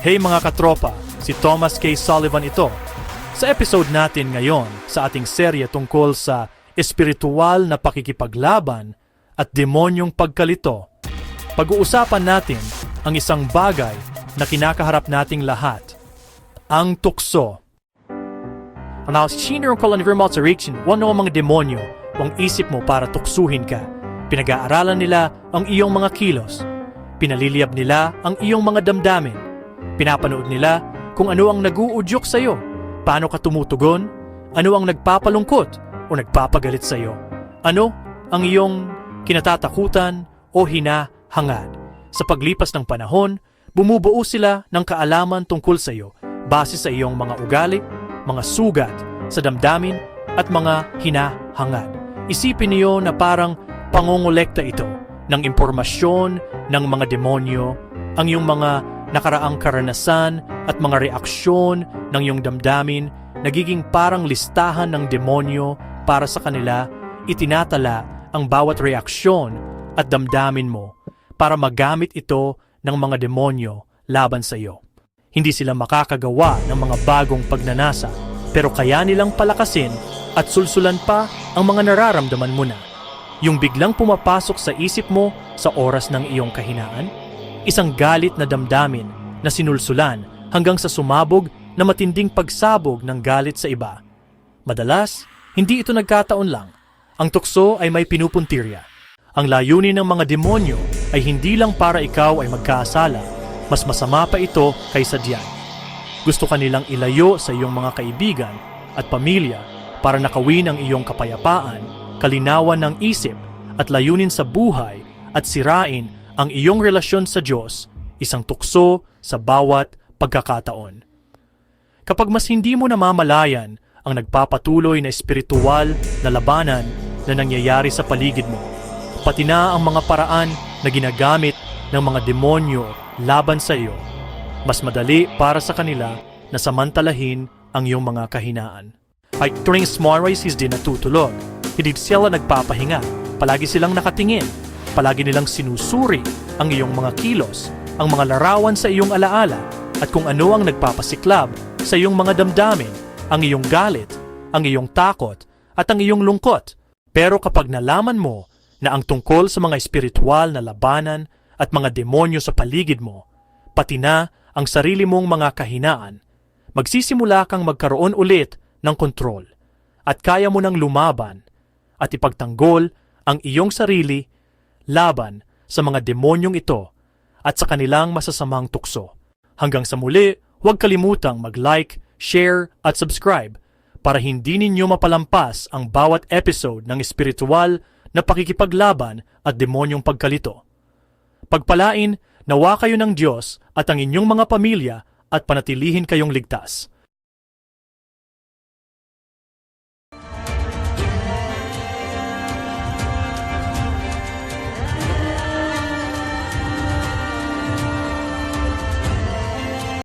Hey mga katropa, si Thomas K. Sullivan ito. Sa episode natin ngayon sa ating serye tungkol sa espiritual na pakikipaglaban at demonyong pagkalito, pag-uusapan natin ang isang bagay na kinakaharap nating lahat, ang tukso. Ko lang ni Vermont sa Riction, wano ang mga demonyo, ang isip mo para tuksuhin ka. Pinag-aaralan nila ang iyong mga kilos. Pinaliliyab nila ang iyong mga damdamin. Pinapanood nila kung ano ang naguudyok sa iyo, paano ka tumutugon, ano ang nagpapalungkot o nagpapagalit sa iyo, ano ang iyong kinatatakutan o hinahangad. Sa paglipas ng panahon, bumubuo sila ng kaalaman tungkol sa iyo base sa iyong mga ugali, mga sugat sa damdamin at mga hinahangad. Isipin niyo na parang pangongolekta ito ng impormasyon ng mga demonyo, ang iyong mga nakaraang karanasan at mga reaksyon ng iyong damdamin nagiging parang listahan ng demonyo para sa kanila itinatala ang bawat reaksyon at damdamin mo para magamit ito ng mga demonyo laban sa iyo. Hindi sila makakagawa ng mga bagong pagnanasa pero kaya nilang palakasin at sulsulan pa ang mga nararamdaman mo na. Yung biglang pumapasok sa isip mo sa oras ng iyong kahinaan, isang galit na damdamin na sinulsulan hanggang sa sumabog na matinding pagsabog ng galit sa iba. Madalas, hindi ito nagkataon lang. Ang tukso ay may pinupuntirya. Ang layunin ng mga demonyo ay hindi lang para ikaw ay magkaasala, mas masama pa ito kaysa diyan. Gusto ka nilang ilayo sa iyong mga kaibigan at pamilya para nakawin ang iyong kapayapaan, kalinawan ng isip at layunin sa buhay at sirain ang iyong relasyon sa Diyos, isang tukso sa bawat pagkakataon. Kapag mas hindi mo namamalayan ang nagpapatuloy na espiritual na labanan na nangyayari sa paligid mo, pati na ang mga paraan na ginagamit ng mga demonyo laban sa iyo, mas madali para sa kanila na samantalahin ang iyong mga kahinaan. Ay tuwing small races din natutulog, hindi sila nagpapahinga, palagi silang nakatingin, palagi nilang sinusuri ang iyong mga kilos, ang mga larawan sa iyong alaala, at kung ano ang nagpapasiklab sa iyong mga damdamin, ang iyong galit, ang iyong takot, at ang iyong lungkot. Pero kapag nalaman mo na ang tungkol sa mga espiritual na labanan at mga demonyo sa paligid mo, pati na ang sarili mong mga kahinaan, magsisimula kang magkaroon ulit ng kontrol at kaya mo nang lumaban at ipagtanggol ang iyong sarili laban sa mga demonyong ito at sa kanilang masasamang tukso. Hanggang sa muli, huwag kalimutang mag-like, share at subscribe para hindi ninyo mapalampas ang bawat episode ng espiritual na pakikipaglaban at demonyong pagkalito. Pagpalain, nawa kayo ng Diyos at ang inyong mga pamilya at panatilihin kayong ligtas.